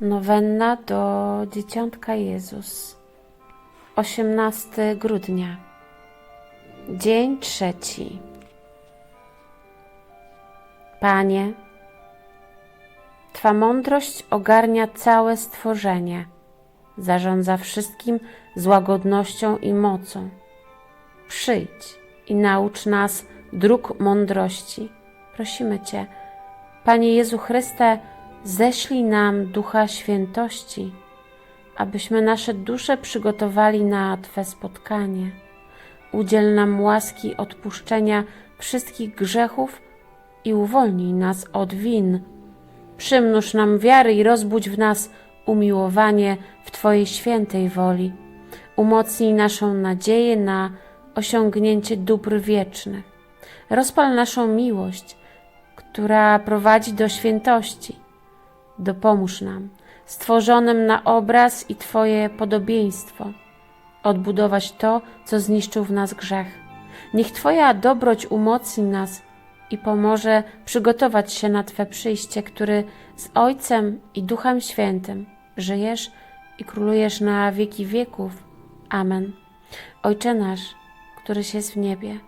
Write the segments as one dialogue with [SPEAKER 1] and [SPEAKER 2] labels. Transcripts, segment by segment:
[SPEAKER 1] Nowenna do Dzieciątka Jezus. 18 grudnia. Dzień trzeci. Panie, Twa mądrość ogarnia całe stworzenie, zarządza wszystkim z łagodnością i mocą. Przyjdź i naucz nas dróg mądrości. Prosimy Cię, Panie Jezu Chryste, ześlij nam Ducha Świętości, abyśmy nasze dusze przygotowali na Twe spotkanie. Udziel nam łaski odpuszczenia wszystkich grzechów i uwolnij nas od win. Przymnóż nam wiary i rozbudź w nas umiłowanie w Twojej świętej woli. Umocnij naszą nadzieję na osiągnięcie dóbr wiecznych. Rozpal naszą miłość, która prowadzi do świętości. Dopomóż nam, stworzonym na obraz i Twoje podobieństwo, odbudować to, co zniszczył w nas grzech. Niech Twoja dobroć umocni nas i pomoże przygotować się na Twe przyjście, który z Ojcem i Duchem Świętym żyjesz i królujesz na wieki wieków. Amen. Ojcze nasz, któryś jest w niebie,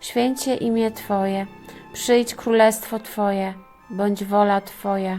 [SPEAKER 1] święcie imię Twoje, przyjdź królestwo Twoje, bądź wola Twoja,